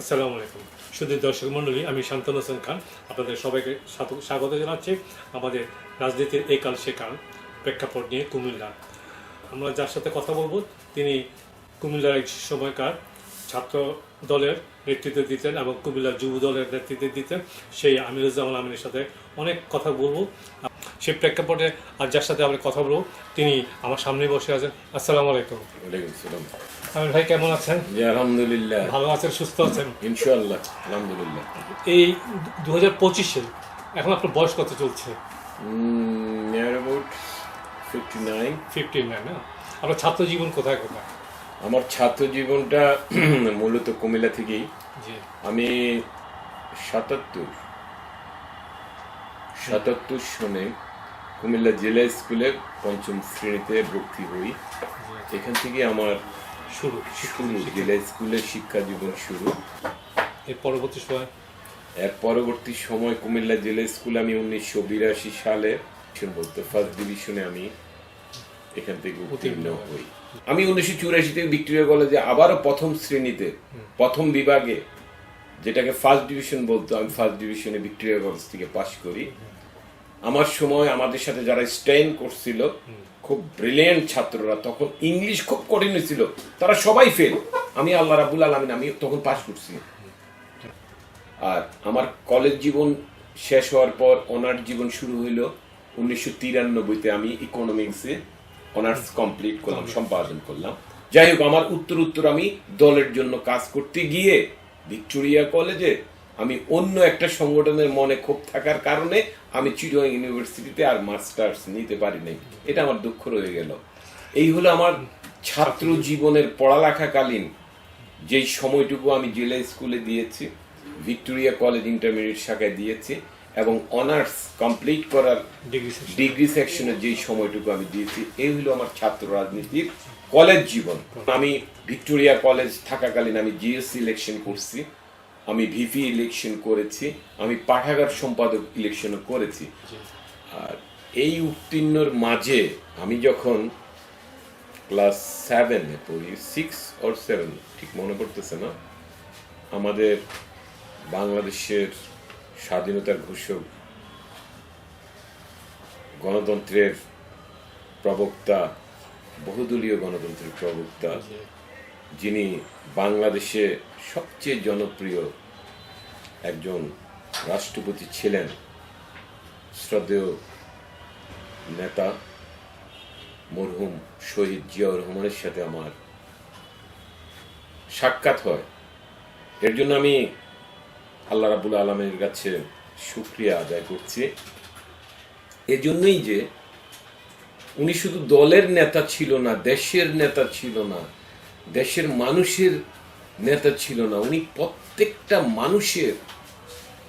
আসসালামু আলাইকুম। শুধু দর্শক মণ্ডলী, আমি শান্তনু হোসেন খান। আপনাদের সবাইকে স্বাগত জানাচ্ছি। আমাদের রাজনীতির এই কাল সে কাল প্রেক্ষাপট নিয়ে কুমিল্লা। আমরা যার সাথে কথা বলব, তিনি কুমিল্লার এক সময়কার ছাত্র দলের নেতৃত্ব দিতেন এবং কুমিল্লার যুব দলের নেতৃত্ব দিতেন। সেই আমিরুজ্জামান আমিনের সাথে অনেক কথা বলব। সেই প্রেক্ষাপটে আর যার সাথে আমরা কথা বলব, তিনি আমার সামনে বসে আছেন। আসসালামু আলাইকুম। আমির ভাই কেমন আছেন? জি আলহামদুলিল্লাহ। ভালো আছেন সুস্থ আছেন? ইনশাআল্লাহ আলহামদুলিল্লাহ। এই দু হাজার পঁচিশে এখন আপনার বয়স কত চলছে? Near about fifty nine fifteen nine না? আপনার ছাত্র জীবন কোথায় কোথায়? আমার ছাত্র জীবনটা মূলত কুমিল্লা থেকেই। আমি সাতাত্তর সাতাত্তর সনে কুমিল্লা জেলা স্কুলে পঞ্চম শ্রেণীতে ভর্তি হই। এখান থেকে আমার শুরু শুরু জেলা স্কুলের শিক্ষা জীবন শুরু। এর পরবর্তী সময়? এর পরবর্তী সময় কুমিল্লা জেলা স্কুলে আমি উনিশশো বিরাশি সালে বলতে ফার্স্ট ডিভিশনে আমি এখান থেকে উত্তীর্ণ হই। আমি উনিশশো চুরাশিতে ভিক্টোরিয়া কলেজে আবারও প্রথম শ্রেণীতে প্রথম বিভাগে যেটাকে ফার্স্ট ডিভিশন বলতো আমি ফার্স্ট ডিভিশনে ভিক্টোরিয়া কলেজ থেকে পাশ করি। আমার সময় আমাদের সাথে যারা স্টেইন করছিল, খুব ব্রিলিয়েন্ট ছাত্ররা, তখন ইংলিশ খুব কঠিন ছিল। তারা সবাই ফেল আমি আল্লাহ রাবুল আলমিন, আমি তখন পাস করছি। আর আমার কলেজ জীবন শেষ হওয়ার পর অনার্স জীবন শুরু হইল উনিশশো তিরানব্বইতে আমি ইকোনমিক্সে অনার্স কমপ্লিট করলাম, সম্পাদন করলাম। যাই হোক, আমার উত্তর উত্তর আমি দলের জন্য কাজ করতে গিয়ে ভিক্টোরিয়া কলেজে আমি অন্য একটা সংগঠনের মনে ক্ষোভ থাকার কারণে আমি চিরং ইউনিভার্সিটিতে আর মাস্টার্স নিতে পারি নাই। এটা আমার দুঃখ রয়ে গেল। এই হলো আমার ছাত্র জীবনের পড়ালেখাকালীন যেই সময়টুকু আমি জেলা স্কুলে দিয়েছি ভিক্টোরিয়া কলেজ ইন্টারমিডিয়েট শাখায় দিয়েছি এবং অনার্স কমপ্লিট করার ডিগ্রি সেকশনের যেই সময়টুকু আমি দিয়েছি এই হলো আমার ছাত্র রাজনীতির কলেজ জীবন। আমি ভিক্টোরিয়া কলেজ থাকাকালীন আমি জিএসসি ইলেকশন করছি। আমি ভিপি ইলেকশন করেছি আমি পাঠাগার সম্পাদক ইলেকশনও করেছি। আর এই উত্তীর্ণর মাঝে আমি যখন ক্লাস সেভেনে পড়ি সিক্স অর সেভেন ঠিক মনে পড়তেছে না? আমাদের বাংলাদেশের স্বাধীনতার ঘোষক গণতন্ত্রের প্রবক্তা বহুদলীয় গণতন্ত্রের প্রবক্তা যিনি বাংলাদেশে সবচেয়ে জনপ্রিয় একজন রাষ্ট্রপতি ছিলেন, শ্রদ্ধেয় নেতা মরহুম শহীদ জিয়াউর রহমানের সাথে আমার সাক্ষাৎ হয়। এর জন্য আমি আল্লাহ রাবুল আলমের কাছে সুক্রিয়া আদায় করছি। এজন্যই যে উনি শুধু দলের নেতা ছিল না, দেশের নেতা ছিল না দেশের মানুষের নেতা ছিল না উনি প্রত্যেকটা মানুষের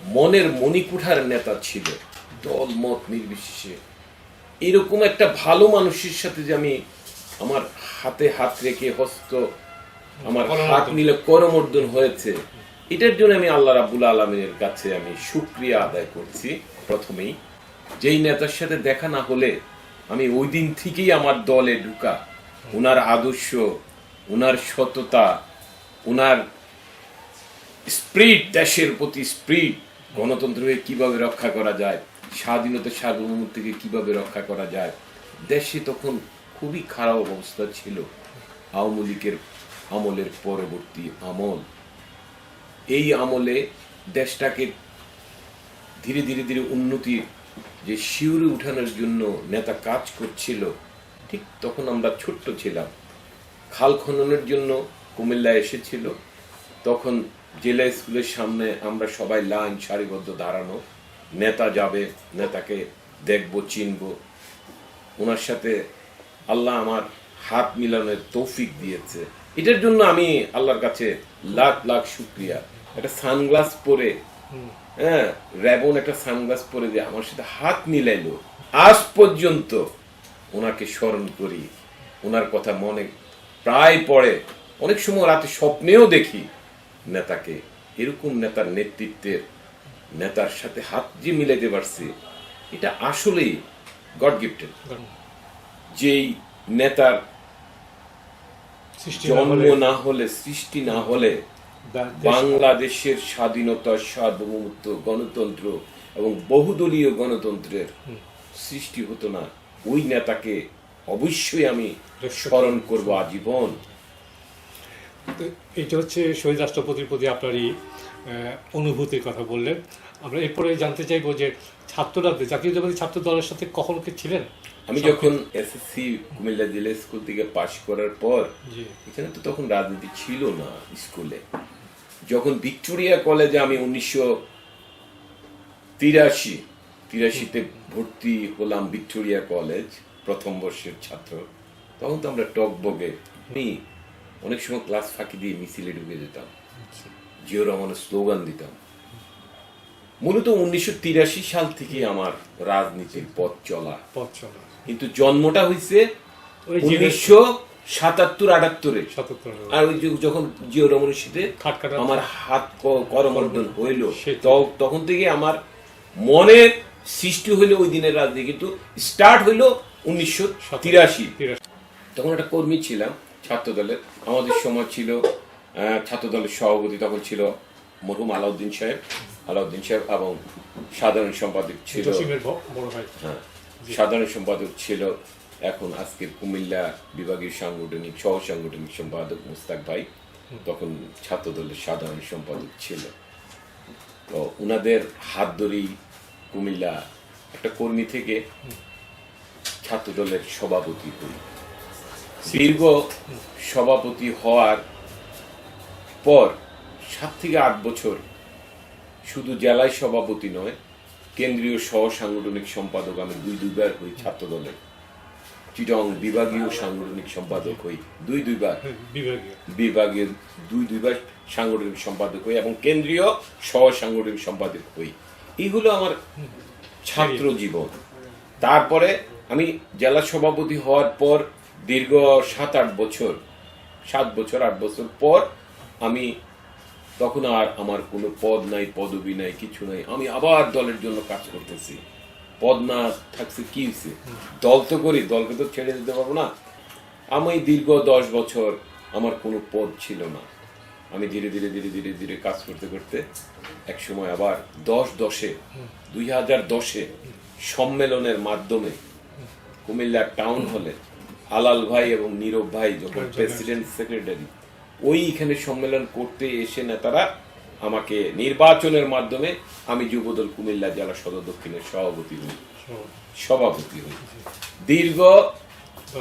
মনের মণিকুঠার নেতা ছিল দল মত নির্বিশেষে। এরকম একটা ভালো মানুষের সাথে যে আমি আমার হাতে হাত রেখে হস্ত আমার হাত মিলে করমর্দন হয়েছে এটার জন্য আমি আল্লাহ রাবুল আলমের কাছে আমি সুক্রিয়া আদায় করছি প্রথমেই। যেই নেতার সাথে দেখা না হলে আমি ওই দিন থেকেই আমার দলে ঢুকা উনার আদর্শ উনার সততা উনার স্প্রিট, দেশের প্রতি স্প্রিট, গণতন্ত্রকে কীভাবে রক্ষা করা যায়, স্বাধীনতা সার্বভৌমত্বকে কীভাবে রক্ষা করা যায়, দেশে তখন খুবই খারাপ অবস্থা ছিল, আওয়ামী লীগের আমলের পরবর্তী আমল। এই আমলে দেশটাকে ধীরে ধীরে ধীরে উন্নতির যে শিউরে উঠানোর জন্য নেতা কাজ করছিল, ঠিক তখন আমরা ছোট্ট ছিলাম। খাল খননের জন্য কুমিল্লা এসেছিল। তখন জেলা স্কুলের সামনে আমরা সবাই লাইন সারিবদ্ধ দাঁড়ানো নেতা যাবে নেতাকে দেখব চিনব। ওনার সাথে আল্লাহ আমার হাত মিলানোর তৌফিক দিয়েছে। এটার জন্য আমি আল্লাহর কাছে লাখ লাখ শুক্রিয়া। একটা সানগ্লাস পরে হ্যাঁ র্যাবন একটা সানগ্লাস পরে যে আমার সাথে হাত মিলাইলো। আজ পর্যন্ত ওনাকে স্মরণ করি। ওনার কথা মনে প্রায় পড়ে অনেক সময় রাতে স্বপ্নেও দেখি নেতাকে। এরকম নেতার নেতৃত্বের নেতার সাথে হাত যে মিলাইতে পারছি এটা আসলেই গড গিফটেড যেই নেতার জন্ম না হলে সৃষ্টি না হলে বাংলাদেশের স্বাধীনতা সার্বভৌমত্ব গণতন্ত্র এবং বহুদলীয় গণতন্ত্রের সৃষ্টি হতো না। ওই নেতাকে অবশ্যই আমি স্মরণ করব আজীবন। এটা হচ্ছে শহীদ রাষ্ট্রপতির প্রতি আপনারই অনুভূতির কথা বললেন। আমরা এরপরে জানতে চাইব যে ছাত্ররা জাতীয়তাবাদী ছাত্র দলের সাথে কখন কি ছিলেন? আমি যখন এসএসসি কুমিল্লা জেলা স্কুল থেকে পাশ করার পর এখানে তো তখন রাজনীতি ছিল না স্কুলে। যখন ভিক্টোরিয়া কলেজে আমি উনিশশো তিরাশি তিরাশিতে ভর্তি হলাম ভিক্টোরিয়া কলেজ প্রথম বর্ষের ছাত্র তখন তো আমরা টক বগে। আমি অনেক সময় ক্লাস ফাঁকি দিয়ে মিছিলে ঢুকে যেতাম। জিও রহমানের স্লোগান দিতাম। মূলত উনিশশো তিরাশি সাল থেকে আমার রাজনীতির পথ চলা। পথ চলা। কিন্তু জন্মটা হয়েছে উনিশশো সাতাত্তর আটাত্তরে। আর ওই যখন জিও রমণের সাথে আমার হাত করমর্দন হইল তখন থেকে আমার মনের সৃষ্টি হইল ওই দিনের রাজনীতি। কিন্তু স্টার্ট হইল উনিশশো তিরাশি। তখন একটা কর্মী ছিলাম ছাত্র দলের আমাদের সময় ছিল আহ, ছাত্র দলের সভাপতি তখন ছিল মরহুম আলাউদ্দিন সাহেব। আলাউদ্দিন সাহেব এবং সাধারণ সম্পাদক ছিল হ্যাঁ, সাধারণ সম্পাদক ছিল এখন আজকের কুমিল্লা বিভাগীয় সাংগঠনিক সহ সাংগঠনিক সম্পাদক মুস্তাক ভাই। তখন ছাত্র দলের সাধারণ সম্পাদক ছিল। তো উনাদের হাত ধরেই কুমিল্লা একটা কর্মী থেকে ছাত্র দলের সভাপতি হই। দীর্ঘ সভাপতি হওয়ার পর সাত থেকে আট বছর শুধু জেলায় সভাপতি নয় কেন্দ্রীয় সহ সাংগঠনিক সম্পাদক আমি দুই দুইবার হই ছাত্রদলের চিটং বিভাগীয় সাংগঠনিক সম্পাদক হই দুই দুইবার। বিভাগীয়। দুই দুইবার সাংগঠনিক সম্পাদক হই এবং কেন্দ্রীয় সহ সাংগঠনিক সম্পাদক হই। এইগুলো আমার ছাত্র জীবন। তারপরে আমি জেলা সভাপতি হওয়ার পর দীর্ঘ সাত আট বছর, সাত বছর, আট বছর পর আমি তখন আর আমার কোনো পদ নাই, পদবি নাই, কিছু নাই। আমি আবার দলের জন্য কাজ করতেছি। পদ না থাকছে কি হয়েছে দল তো করি, দলকে তো ছেড়ে দিতে পারব না। আমি দীর্ঘ দশ বছর আমার কোনো পদ ছিল না। আমি ধীরে ধীরে ধীরে ধীরে ধীরে কাজ করতে করতে এক সময় আবার দশ দশে, দুই হাজার দশে সম্মেলনের মাধ্যমে কুমিল্লা টাউন হলে আলাল ভাই এবং নীরব ভাই যখন প্রেসিডেন্ট সেক্রেটারি ওইখানে সম্মেলন করতে এসে নেতারা আমাকে নির্বাচনের মাধ্যমে আমি যুবদল কুমিল্লা জেলা সদর দক্ষিণের সভাপতি হই। সভাপতি। হই। দীর্ঘ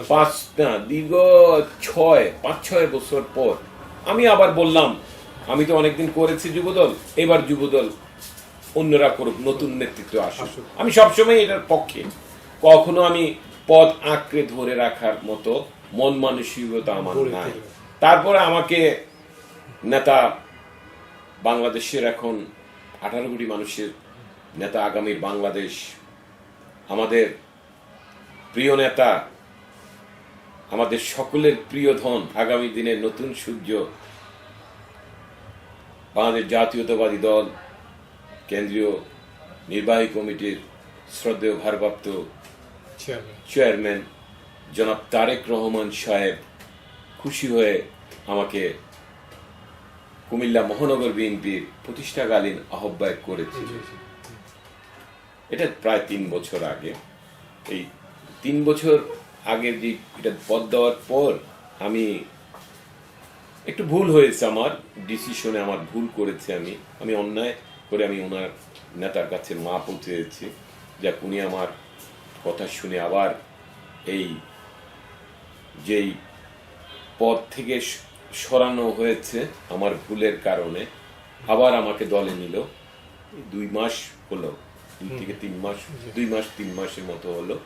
পাঁচ না দীর্ঘ ছয় পাঁচ ছয় বছর পর আমি আবার বললাম আমি তো অনেকদিন করেছি যুবদল এবার যুবদল অন্যরা করুক নতুন নেতৃত্ব আসুক। আমি সবসময় এটার পক্ষে। কখনো আমি পদ আঁকড়ে ধরে রাখার মতো মন মানসিকতা আমার নাই। তারপরে আমাকে নেতা বাংলাদেশের এখন আঠারো কোটি মানুষের নেতা আগামী বাংলাদেশ আমাদের প্রিয় নেতা আমাদের সকলের প্রিয় ধন আগামী দিনে নতুন সূর্য বাংলাদেশ জাতীয়তাবাদী দল কেন্দ্রীয় নির্বাহী কমিটির শ্রদ্ধেয় ভারপ্রাপ্ত চেয়ারম্যান জনাব তারেক রহমান সাহেব খুশি হয়ে আমাকে কুমিল্লা মহানগর বিএনপির প্রতিষ্ঠাকালীন আহ্বায়ক করেছে। এটা প্রায় তিন বছর আগে। এই তিন বছর আগে যে এটা পদ দেওয়ার পর আমি একটু ভুল হয়েছে আমার ডিসিশনে আমার ভুল করেছে আমি। আমি অন্যায় করে আমি ওনার নেতার কাছে মাপ চেয়েছি যা উনি আমার কথা শুনে আবার এই যেই পদ থেকে সরানো হয়েছে আমার ভুলের কারণে আবার আমাকে দলে নিল। দুই মাস হলো দুই থেকে তিন মাস দুই মাস তিন মাসের মতো হলো।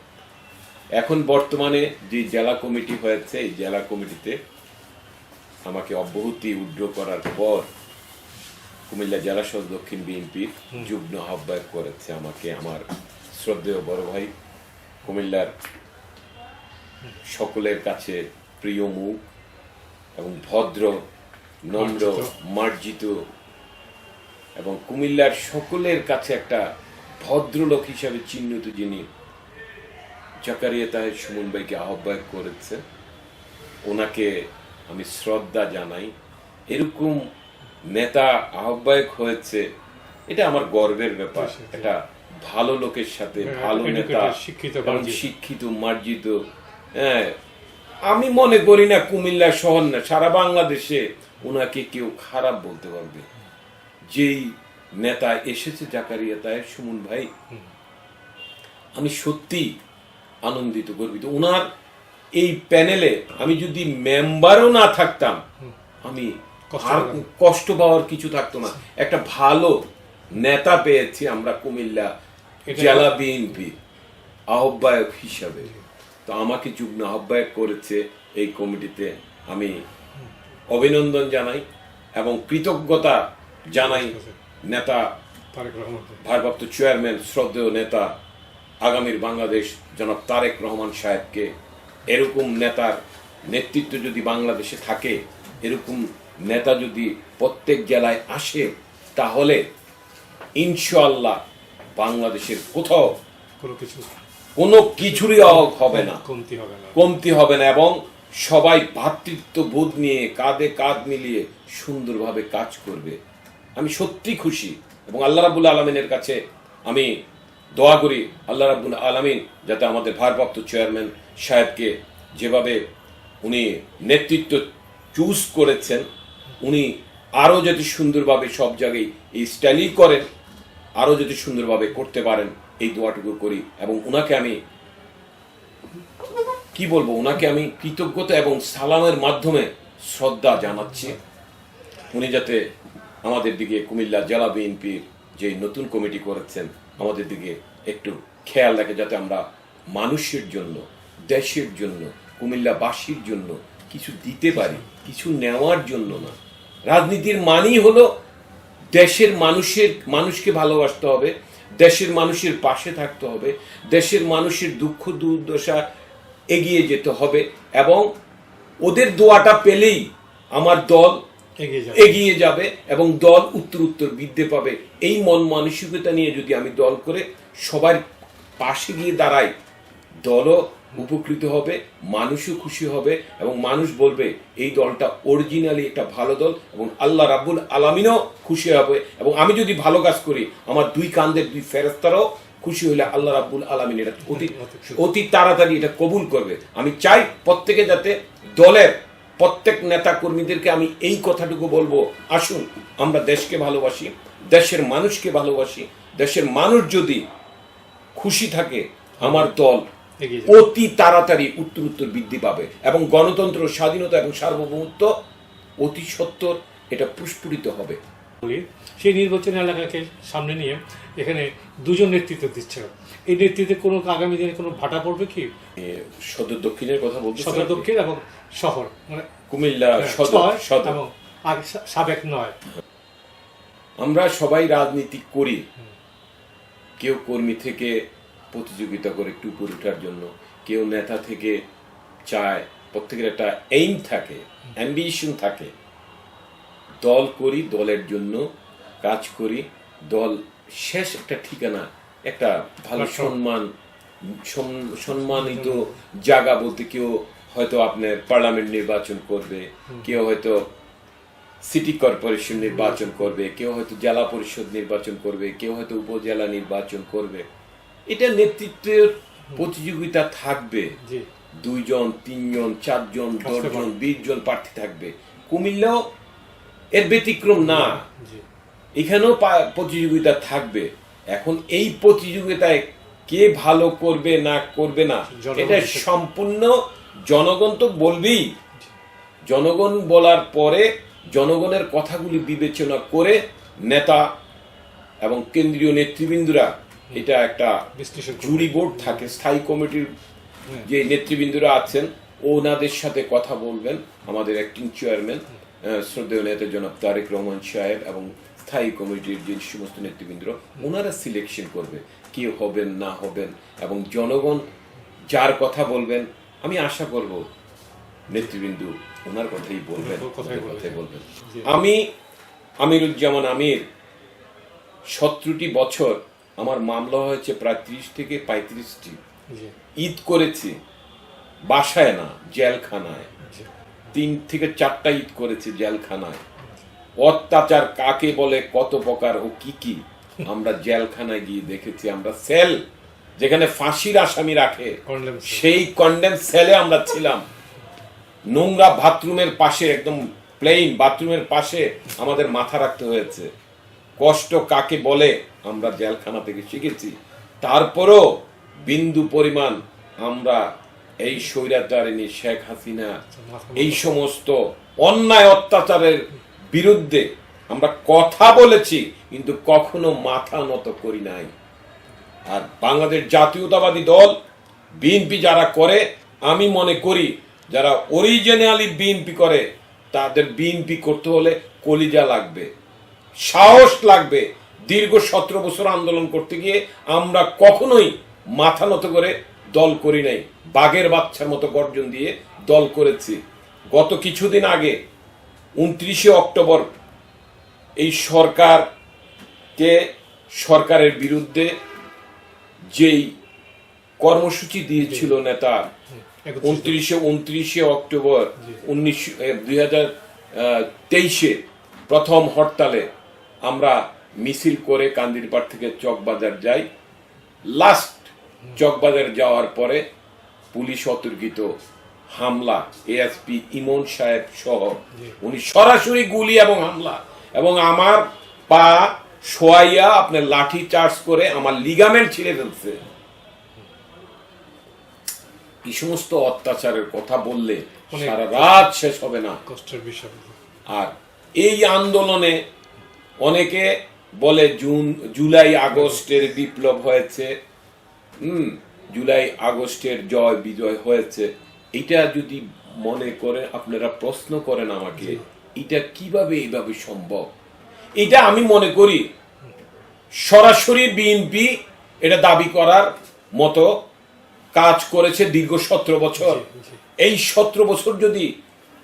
এখন বর্তমানে যে জেলা কমিটি হয়েছে এই জেলা কমিটিতে আমাকে অব্যাহতি উড্র করার পর কুমিল্লা জেলা সদর দক্ষিণ বিএনপির যুগ্ম আহ্বায়ক করেছে আমাকে আমার শ্রদ্ধেয় বড় ভাই কুমিল্লার সকলের কাছে প্রিয় মুখ এবং ভদ্র নম্র মার্জিত। এবং কুমিল্লার সকলের কাছে একটা ভদ্রলোক হিসাবে চিহ্নিত যিনি জাকারিয়া তাহের সুমন ভাইকে আহ্বায়ক করেছে ওনাকে আমি শ্রদ্ধা জানাই এরকম নেতা আহ্বায়ক হয়েছে এটা আমার গর্বের ব্যাপার। এটা ভালো লোকের সাথে হ্যাঁ, ভালো নেতা শিক্ষিত, মার্জিত। শিক্ষিত মার্জিত হ্যাঁ। আমি মনে করি না কুমিল্লা শহর না সারা বাংলাদেশে ওনাকে কেউ খারাপ বলতে পারবে। যেই নেতা এসেছে জাকারিয়া তাই সুমন ভাই আমি সত্যি আনন্দিত গর্বিত। ওনার এই প্যানেলে আমি যদি মেম্বারও না থাকতাম আমি কষ্ট পাওয়ার কিছু থাকতো না। একটা ভালো নেতা পেয়েছি আমরা কুমিল্লা জেলা বিএনপি আহ্বায়ক হিসাবে। তো আমাকে যুগ্ম আহ্বায়ক করেছে এই কমিটিতে আমি অভিনন্দন জানাই এবং কৃতজ্ঞতা জানাই নেতা ভারপ্রাপ্ত চেয়ারম্যান শ্রদ্ধেয় নেতা আগামীর বাংলাদেশ জনাব তারেক রহমান সাহেবকে। এরকম নেতার নেতৃত্ব যদি বাংলাদেশে থাকে এরকম নেতা যদি প্রত্যেক জেলায় আসে তাহলে ইনশাআল্লাহ বাংলাদেশের কোথাও কোনো কিছু কোনো কিছুরই অভাব হবে না। কমতি হবে না। কমতি হবে না এবং সবাই ভ্রাতৃত্ব বোধ নিয়ে কাঁধে কাঁধ মিলিয়ে সুন্দরভাবে কাজ করবে। আমি সত্যি খুশি এবং আল্লাহ রাবুল আলমিনের কাছে আমি দোয়া করি আল্লাহ রাবুল আলমিন যাতে আমাদের ভারপ্রাপ্ত চেয়ারম্যান সাহেবকে যেভাবে উনি নেতৃত্ব চুজ করেছেন উনি আরও যদি সুন্দরভাবে সব জায়গায় এই স্টাইলই করেন আরও যদি সুন্দরভাবে করতে পারেন, এই দোয়াটুকু করি। এবং উনাকে আমি কি বলব? ওনাকে আমি কৃতজ্ঞতা এবং সালামের মাধ্যমে শ্রদ্ধা জানাচ্ছি। উনি যাতে আমাদের দিকে কুমিল্লা জেলা বিএনপির যে নতুন কমিটি করেছেন, আমাদের দিকে একটু খেয়াল রাখে যাতে আমরা মানুষের জন্য, দেশের জন্য, কুমিল্লাবাসীর জন্য কিছু দিতে পারি, কিছু নেওয়ার জন্য না। রাজনীতির মানেই হলো দেশের মানুষের মানুষকে ভালোবাসতে হবে দেশের মানুষের পাশে থাকতে হবে দেশের মানুষের দুঃখ দুর্দশা এগিয়ে যেতে হবে এবং ওদের দোয়াটা পেলেই আমার দল এগিয়ে যাবে। এবং দল উত্তর উত্তর বৃদ্ধি পাবে। এই মন মানসিকতা নিয়ে যদি আমি দল করে সবার পাশে গিয়ে দাঁড়াই দলও উপকৃত হবে, মানুষও খুশি হবে এবং মানুষ বলবে, এই দলটা অরিজিনালি একটা ভালো দল এবং আল্লাহ রাব্বুল আলামিনও খুশি হবে এবং আমি যদি ভালো কাজ করি, আমার দুই কান্দের দুই ফেরেস্তারাও খুশি হলে আল্লাহ রাব্বুল আলামিন এটা অতি অতি তাড়াতাড়ি এটা কবুল করবে। আমি চাই প্রত্যেকে যাতে দলের প্রত্যেক নেতা কর্মীদেরকে আমি এই কথাটুকু বলব, আসুন, আমরা দেশকে ভালোবাসি, দেশের মানুষকে ভালোবাসি, দেশের মানুষ যদি খুশি থাকে, আমার দল অতি তাড়াতাড়ি উত্তর উত্তর বৃদ্ধি পাবে এবং গণতন্ত্র স্বাধীনতা এবং সার্বভৌমত্ব অতি সত্তর এটা প্রস্ফুটিত হবে। সেই নির্বাচনী এলাকাকে সামনে নিয়ে এখানে দুজন নেতৃত্ব দিচ্ছে। এই নেতৃত্বে কোনো আগামী দিনে কোনো ভাটা পড়বে কি? সদর দক্ষিণের কথা বলতে সদর দক্ষিণ এবং শহর মানে কুমিল্লা ছয় সদর। এবং সাবেক নয়। আমরা সবাই রাজনীতি করি। কেউ কর্মী থেকে প্রতিযোগিতা করে একটু উপরে ওঠার জন্য। কেউ নেতা থেকে চায় প্রত্যেকের একটা এইম থাকে অ্যাম্বিশন থাকে। দল করি দলের জন্য কাজ করি দল শেষ একটা ঠিকানা একটা ভালো. সম্মান সম- সম্মানিত জায়গা বলতে কেউ হয়তো আপনার পার্লামেন্ট নির্বাচন করবে কেউ হয়তো সিটি কর্পোরেশন নির্বাচন করবে কেউ হয়তো জেলা পরিষদ নির্বাচন করবে কেউ হয়তো উপজেলা নির্বাচন করবে। এটা নেতৃত্বের প্রতিযোগিতা থাকবে। দুইজন তিনজন চারজন দশজন বিশ জন প্রার্থী থাকবে। কুমিল্লাও এর ব্যতিক্রম না। এখানেও প্রতিযোগিতা থাকবে। এখন এই প্রতিযোগিতায় কে ভালো করবে না করবে না এটা সম্পূর্ণ জনগণ তো বলবেই। জনগণ বলার পরে জনগণের কথাগুলি বিবেচনা করে নেতা এবং কেন্দ্রীয় নেতৃবৃন্দরা এটা একটা বিশ্লেষণ। জুরি বোর্ড থাকে স্থায়ী কমিটির হ্যাঁ। যে নেতৃবৃন্দরা আছেন ওনাদের সাথে কথা বলবেন আমাদের অ্যাক্টিং চেয়ারম্যান শ্রদ্ধেয় নেতা জনাব তারেক রহমান সাহেব এবং স্থায়ী কমিটির যে সমস্ত নেতৃবৃন্দরা ওনারা সিলেকশন করবে কে হবেন না হবেন এবং জনগণ যার কথা বলবেন আমি আশা করব নেতৃবৃন্দ ওনার কথাই বলবেন কথাই বলবেন। বলবেন আমি আমিরুজ্জামান আমির সতেরোটি বছর আমার মামলা হয়েছে প্রায় ত্রিশ থেকে পঁয়ত্রিশটি। ঈদ করেছি বাসায় না জেলখানায়। তিন থেকে চারটা ঈদ করেছি জেলখানায়। অত্যাচার কাকে বলে কত প্রকার ও কি কি আমরা জেলখানায় গিয়ে দেখেছি আমরা সেল যেখানে ফাঁসির আসামি রাখে সেই কন্ডেম সেলে আমরা ছিলাম। নোংরা বাথরুমের পাশে একদম প্লেন বাথরুমের পাশে আমাদের মাথা রাখতে হয়েছে। কষ্ট কাকে বলে? আমরা জেলখানা থেকে শিখেছি। তারপরও বিন্দু পরিমাণ আমরা এই স্বৈরাচারিণী শেখ হাসিনা, এই সমস্ত অন্যায় অত্যাচারের বিরুদ্ধে আমরা কথা বলেছি, কিন্তু কখনো মাথা নত করি নাই। আর বাংলাদেশ জাতীয়তাবাদী দল, বিএনপি যারা করে, আমি মনে করি যারা অরিজিনালি বিএনপি করে, তাদের বিএনপি করতে হলে কলিজা লাগবে। সাহস লাগবে দীর্ঘ সতেরো বছর আন্দোলন করতে গিয়ে আমরা কখনোই মাথা নত করে দল করি নাই বাঘের বাচ্চার মতো গর্জন দিয়ে দল করেছি। গত কিছুদিন আগে উনত্রিশে অক্টোবর এই সরকারকে সরকারের বিরুদ্ধে যেই কর্মসূচি দিয়েছিল নেতা উনত্রিশে উনত্রিশে অক্টোবর উনিশ দুই হাজার তেইশে প্রথম হরতালে আমরা মিছিল করে কান্দিরপাড় থেকে চকবাজার যাই। লাস্ট চকবাজার যাওয়ার পরে পুলিশ অতর্কিত হামলা এএসপি ইমন সাহেব সহ উনি সরাসরি গুলি এবং হামলা এবং আমার পা শোয়াইয়া আপনার লাঠি চার্জ করে আমার লিগামেন্ট ছিঁড়ে ফেলছে। এই সমস্ত অত্যাচারের কথা বললে সারা রাত শেষ হবে না। কষ্টের বিষয়। আর এই আন্দোলনে অনেকে বলে জুন জুলাই আগস্টের বিপ্লব হয়েছে। হুম জুলাই আগস্টের জয় বিজয় হয়েছে। এটা যদি মনে করে আপনারা প্রশ্ন করেন আমাকে এটা কীভাবে এইভাবে সম্ভব? এটা আমি মনে করি সরাসরি বিএনপি এটা দাবি করার মতো কাজ করেছে দীর্ঘ সতেরো বছর। এই সতেরো বছর যদি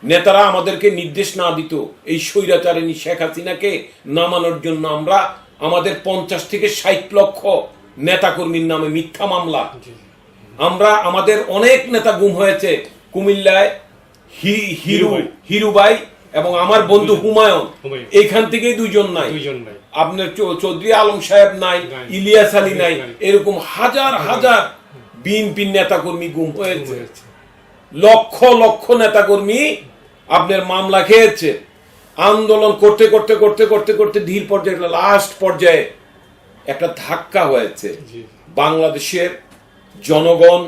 নেতারা আমাদেরকে নির্দেশ না দিত এই স্বৈরাচারিণী শেখ হাসিনাকে নামানোর জন্য আমরা আমাদের পঞ্চাশ থেকে ষাট লক্ষ নেতাকর্মীর নামে মিথ্যা মামলা আমরা আমাদের অনেক নেতা গুম হয়েছে কুমিল্লায় হিরু হিরুবাই। এবং আমার বন্ধু হুমায়ুন। এইখান থেকেই দুইজন নাই আপনার চৌধুরী আলম সাহেব নাই। ইলিয়াস আলী নাই। এরকম হাজার হাজার বিএনপি নেতাকর্মী গুম হয়েছে। লক্ষ লক্ষ নেতাকর্মী আপনার মামলা খেয়েছে। আন্দোলন করতে করতে করতে করতে করতে ধীর পর্যায়ে লাস্ট পর্যায়ে একটা ধাক্কা হয়েছে। বাংলাদেশের জনগণ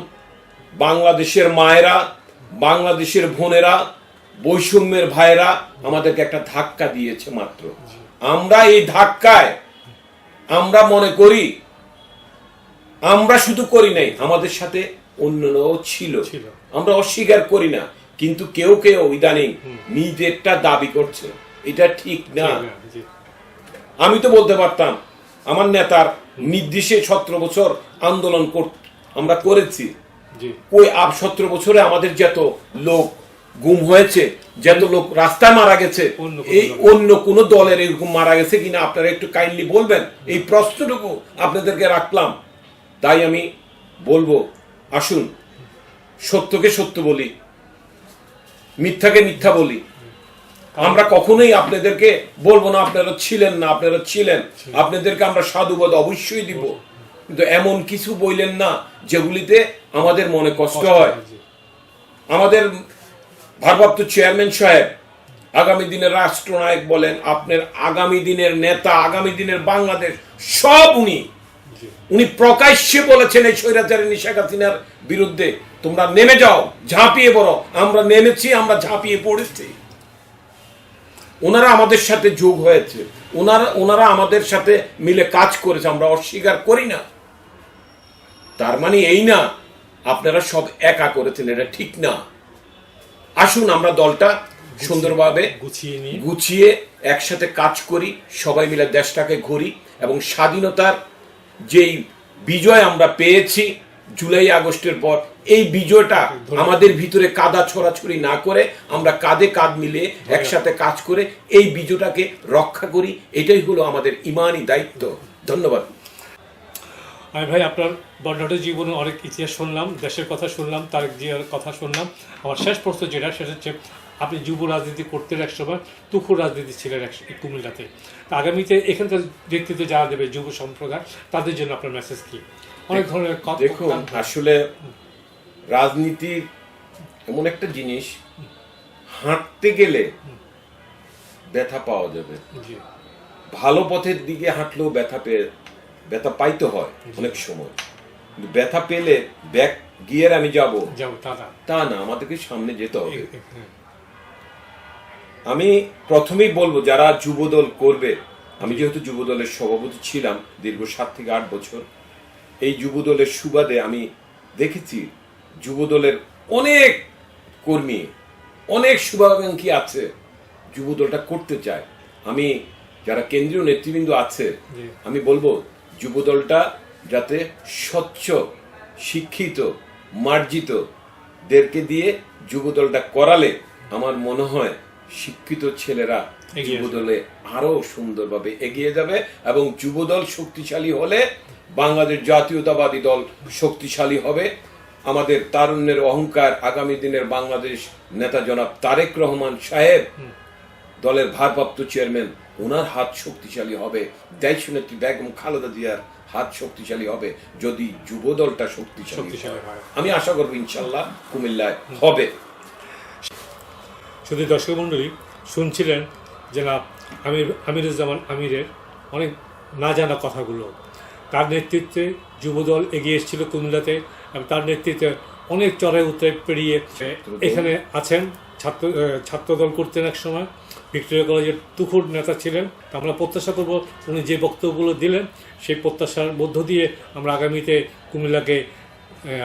বাংলাদেশের মায়েরা বাংলাদেশের বোনেরা বৈষম্যের ভাইয়েরা আমাদেরকে একটা ধাক্কা দিয়েছে মাত্র। আমরা এই ধাক্কায় আমরা মনে করি আমরা শুধু করি নাই আমাদের সাথে অন্যরাও ছিল। আমরা অস্বীকার করি না কিন্তু কেউ কেউ ইদানিং নিজেরটা দাবি করছে। এটা ঠিক না। আমি তো বলতে পারতাম আমার নেতার নির্দেশে সতেরো বছর আন্দোলন আমরা করেছি। ওই আপ সতেরো বছরে আমাদের যত লোক গুম হয়েছে যত লোক রাস্তায় মারা গেছে এই অন্য কোন দলের এরকম মারা গেছে কিনা আপনারা একটু কাইন্ডলি বলবেন? এই প্রশ্নটুকু আপনাদেরকে রাখলাম। তাই আমি বলব আসুন সত্যকে সত্য বলি মিথ্যাকে মিথ্যা বলি। আমরা কখনোই আপনাদেরকে বলব না আপনারা ছিলেন না আপনারা ছিলেন। আপনাদেরকে আমরা সাধুবাদ অবশ্যই দিব। কিন্তু এমন কিছু বললেন না যেগুলিতে আমাদের মনে কষ্ট হয় আমাদের ভারপ্রাপ্ত চেয়ারম্যান সাহেব আগামী দিনের রাষ্ট্রনায়ক বলেন আপনার আগামী দিনের নেতা আগামী দিনের বাংলাদেশ সব উনি উনি প্রকাশ্যে বলেছেন এই স্বৈরাচারিণী শেখ হাসিনার বিরুদ্ধে তোমরা নেমে যাও ঝাঁপিয়ে পড়ো। আমরা নেমেছি আমরা ঝাঁপিয়ে পড়েছি। ওনারা আমাদের সাথে যোগ হয়েছে। ওনারা ওনারা আমাদের সাথে মিলে কাজ করেছে আমরা অস্বীকার করি না। তার মানে এই না আপনারা সব একা করেছেন এটা ঠিক না। আসুন আমরা দলটা সুন্দরভাবে গুছিয়ে নিয়ে গুছিয়ে একসাথে কাজ করি সবাই মিলে দেশটাকে ঘুরি এবং স্বাধীনতার যেই বিজয় আমরা পেয়েছি জুলাই আগস্টের পর এই বিজয়টা আমাদের ভিতরে কাদা ছড়াছড়ি না করে আমরা কাঁধে কাঁধ মিলিয়ে একসাথে কাজ করে এই বিজয়টাকে রক্ষা করি এটাই হলো আমাদের ইমানই দায়িত্ব। ধন্যবাদ। আমি ভাই আপনার বর্ণাঢ্য জীবনে অনেক ইতিহাস শুনলাম দেশের কথা শুনলাম তার জিয়ার কথা শুনলাম। আমার শেষ প্রশ্ন যেটা সেটা হচ্ছে আপনি যুব রাজনীতি করতেন এক সময় তুখুর রাজনীতি ছিলেন এক কুমিল্লাতে। আগামীতে এখানকার নেতৃত্বে যারা দেবে যুব সম্প্রদায় তাদের জন্য আপনার মেসেজ কি? অনেক ধরনের দেখুন আসলে রাজনীতির এমন একটা জিনিস হাঁটতে গেলে ব্যথা পাওয়া যাবে। ভালো পথের দিকে হাঁটলেও ব্যথা পেয়ে ব্যথা পাইতে হয় অনেক সময়। কিন্তু ব্যথা পেলে ব্যাক গিয়ার আমি যাব। তা না। আমাদেরকে সামনে যেতে হবে। হ্যাঁ, আমি প্রথমেই বলব যারা যুবদল করবে আমি যেহেতু যুবদলের সভাপতি ছিলাম দীর্ঘ সাত থেকে আট বছর এই যুবদলের সুবাদে আমি দেখেছি যুবদলের অনেক কর্মী অনেক শুভাকাঙ্ক্ষী আছে যুবদলটা করতে চায়। আমি যারা কেন্দ্রীয় নেতৃবৃন্দ আছে আমি বলব যুবদলটা যাতে স্বচ্ছ শিক্ষিত মার্জিত দেরকে দিয়ে যুবদলটা করালে আমার মনে হয় শিক্ষিত ছেলেরা যুবদলে আরও সুন্দরভাবে এগিয়ে যাবে এবং যুবদল শক্তিশালী হলে বাংলাদেশ জাতীয়তাবাদী দল শক্তিশালী হবে। আমাদের তারুণ্যের অহংকার আগামী দিনের বাংলাদেশ নেতা জনাব তারেক রহমান সাহেব দলের ভারপ্রাপ্ত চেয়ারম্যান ওনার হাত শক্তিশালী হবে। দেশ নেত্রী বেগম খালেদা জিয়ার হাত শক্তিশালী হবে। যদি যুব দলটা শক্তিশালী। আমি আশা করব ইনশাল্লাহ কুমিল্লায় হবে। শুধু দর্শক মণ্ডলী শুনছিলেন যে না আমির আমিরুজ্জামান আমিরের অনেক না জানা কথাগুলো। তার নেতৃত্বে যুবদল এগিয়ে এসেছিল কুমিল্লাতে এবং তার নেতৃত্বে অনেক চড়াই উত্তরে পেরিয়ে এখানে আছেন ছাত্র ছাত্রদল করতেন এক সময়। ভিক্টোরিয়া কলেজের তুখুর নেতা ছিলেন। তা আমরা প্রত্যাশা করব উনি যে বক্তব্যগুলো দিলেন সেই প্রত্যাশার মধ্য দিয়ে আমরা আগামীতে কুমিল্লাকে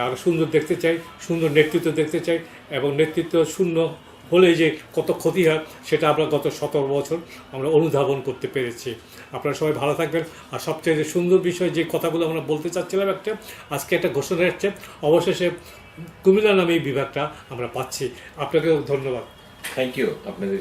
আরও সুন্দর দেখতে চাই সুন্দর নেতৃত্ব দেখতে চাই এবং নেতৃত্ব শূন্য হলে যে কত ক্ষতি হয়, সেটা আমরা গত সতেরো বছর আমরা অনুধাবন করতে পেরেছি। আপনারা সবাই ভালো থাকবেন। আর সবচেয়ে সুন্দর বিষয়, যে কথাগুলো আমরা বলতে চাচ্ছিলাম একটা, আজকে একটা ঘোষণা এসছে। অবশেষে কুমিল্লা নামে এই বিভাগটা আমরা পাচ্ছি। আপনাকেও ধন্যবাদ। থ্যাংক ইউ আপনাদের